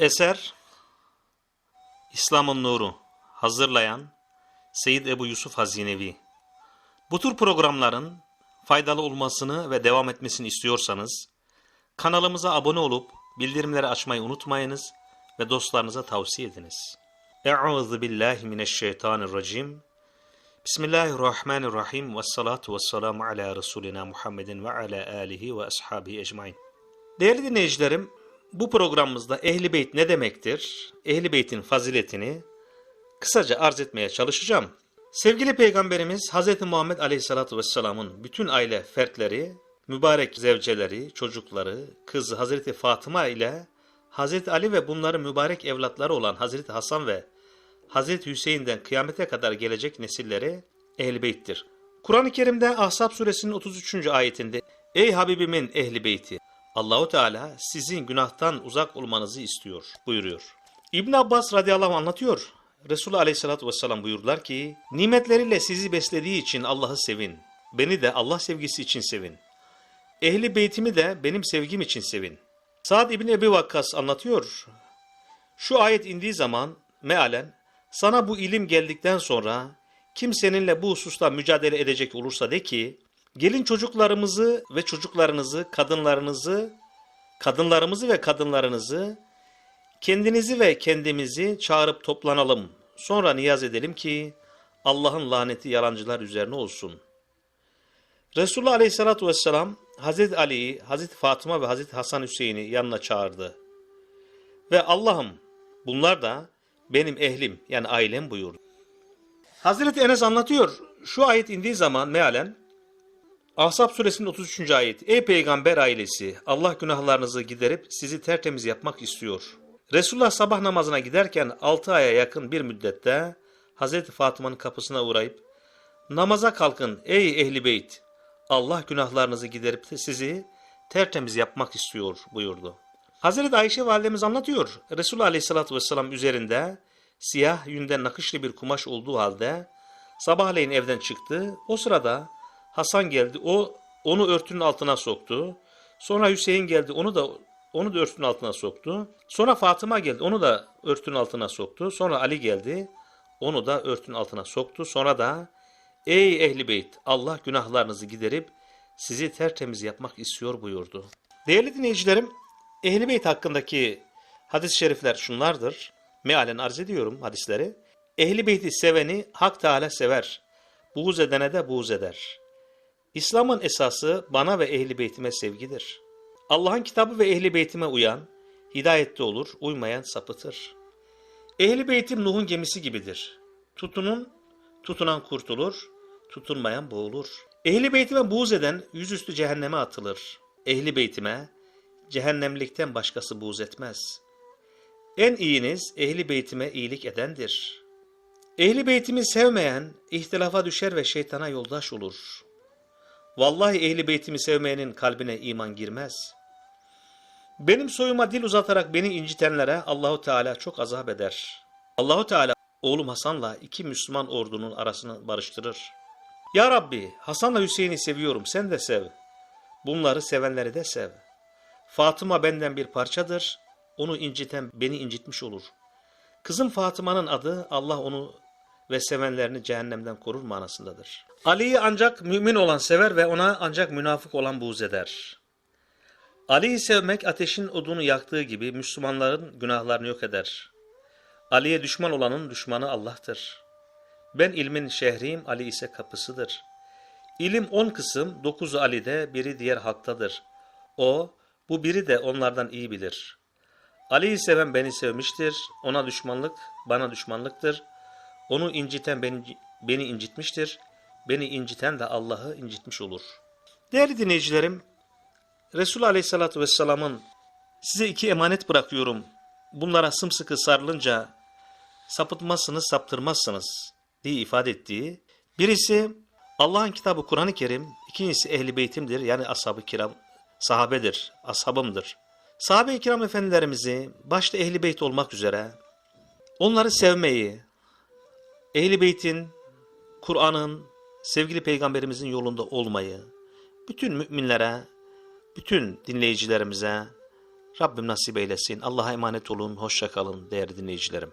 Eser İslam'ın Nuru Hazırlayan Seyyid Ebu Yusuf Hazinevi Bu tür programların faydalı olmasını ve devam etmesini istiyorsanız kanalımıza abone olup bildirimleri açmayı unutmayınız ve dostlarınıza tavsiye ediniz. Euzu billahi mineşşeytanirracim. Bismillahirrahmanirrahim ve salatu ve selamu ala Resulina Muhammedin ve ala alihi ve ashabihi ecmain. Değerli dinleyicilerim, bu programımızda Ehli Beyt ne demektir? Ehli Beyt'in faziletini kısaca arz etmeye çalışacağım. Sevgili Peygamberimiz Hz. Muhammed Aleyhisselatü Vesselam'ın bütün aile fertleri, mübarek zevceleri, çocukları, kızı Hazreti Fatıma ile Hazreti Ali ve bunların mübarek evlatları olan Hazreti Hasan ve Hazreti Hüseyin'den kıyamete kadar gelecek nesilleri Ehl-i Beyt'tir. Kur'an-ı Kerim'de Ahzab suresinin 33. ayetinde Ey Habibimin Ehli Beyti Allahu Teala sizin günahtan uzak olmanızı istiyor buyuruyor. İbn Abbas radıyallahu anlatıyor. Resulü aleyhissalatü vesselam buyurdular ki nimetleriyle sizi beslediği için Allah'ı sevin. Beni de Allah sevgisi için sevin. Ehli beytimi de benim sevgim için sevin. Sa'd İbni Ebi Vakkas anlatıyor. Şu ayet indiği zaman mealen sana bu ilim geldikten sonra kim seninle bu hususta mücadele edecek olursa de ki gelin çocuklarımızı ve çocuklarınızı, kadınlarınızı, kadınlarımızı ve kadınlarınızı, kendinizi ve kendimizi çağırıp toplanalım. Sonra niyaz edelim ki Allah'ın laneti yalancılar üzerine olsun. Resulullah Aleyhisselatü Vesselam Hazreti Ali'yi, Hazreti Fatıma ve Hazreti Hasan Hüseyin'i yanına çağırdı. Ve Allah'ım bunlar da benim ehlim yani ailem buyurdu. Hazreti Enes anlatıyor. Şu ayet indiği zaman mealen Ahzab suresinin 33. ayet. Ey peygamber ailesi Allah günahlarınızı giderip sizi tertemiz yapmak istiyor. Resulullah sabah namazına giderken 6 aya yakın bir müddette Hazreti Fatıma'nın kapısına uğrayıp namaza kalkın ey ehli beyt Allah günahlarınızı giderip de sizi tertemiz yapmak istiyor buyurdu. Hazreti Ayşe validemiz anlatıyor. Resulullah Aleyhisselatü Vesselam üzerinde siyah yünden nakışlı bir kumaş olduğu halde sabahleyin evden çıktı. O sırada Hasan geldi. O onu örtünün altına soktu. Sonra Hüseyin geldi. Onu da onu da örtünün altına soktu. Sonra Fatıma geldi. Onu da örtünün altına soktu. Sonra Ali geldi. Onu da örtünün altına soktu. Sonra da Ey ehli beyt Allah günahlarınızı giderip sizi tertemiz yapmak istiyor buyurdu. Değerli dinleyicilerim ehli beyt hakkındaki hadis-i şerifler şunlardır. Mealen arz ediyorum hadisleri. Ehli beyti seveni Hak Teala sever. Buğz edene de buğz eder. İslam'ın esası bana ve ehli beytime sevgidir. Allah'ın kitabı ve ehli beytime uyan, hidayette olur, uymayan sapıtır. Ehli beytim Nuh'un gemisi gibidir. Tutunun, tutunan kurtulur, tutunmayan boğulur. Ehli beytime buğz eden yüzüstü cehenneme atılır. Ehli beytime cehennemlikten başkası buğz etmez. En iyiniz ehli beytime iyilik edendir. Ehli beytimi sevmeyen ihtilafa düşer ve şeytana yoldaş olur. Vallahi ehli beytimi sevmeyenin kalbine iman girmez. Benim soyuma dil uzatarak beni incitenlere Allahu Teala çok azap eder. Allahu Teala oğlum Hasan'la iki Müslüman ordunun arasını barıştırır. Ya Rabbi Hasan'la Hüseyin'i seviyorum sen de sev. Bunları sevenleri de sev. Fatıma benden bir parçadır. Onu inciten beni incitmiş olur. Kızım Fatıma'nın adı Allah onu ve sevenlerini cehennemden korur manasındadır. Ali'yi ancak mümin olan sever ve ona ancak münafık olan buğz eder. Ali'yi sevmek ateşin odunu yaktığı gibi Müslümanların günahlarını yok eder. Ali'ye düşman olanın düşmanı Allah'tır. Ben ilmin şehriyim, Ali ise kapısıdır. İlim on kısım, dokuzu Ali'de, biri diğer halktadır. O, bu biri de onlardan iyi bilir. Ali'yi seven beni sevmiştir, ona düşmanlık, bana düşmanlıktır. Onu inciten beni, beni incitmiştir, beni inciten de Allah'ı incitmiş olur. Değerli dinleyicilerim, Resul Aleyhisselatü Vesselam'ın size iki emanet bırakıyorum. Bunlara sımsıkı sarılınca sapıtmazsınız, saptırmazsınız diye ifade ettiği. Birisi Allah'ın kitabı Kur'an-ı Kerim, ikincisi ehli beytimdir yani ashab-ı kiram, sahabedir, ashabımdır. Sahabe-i kiram efendilerimizi başta ehli beyt olmak üzere onları sevmeyi, ehli beytin, Kur'an'ın, sevgili peygamberimizin yolunda olmayı, bütün müminlere, bütün dinleyicilerimize Rabbim nasip eylesin. Allah'a emanet olun. Hoşça kalın değerli dinleyicilerim.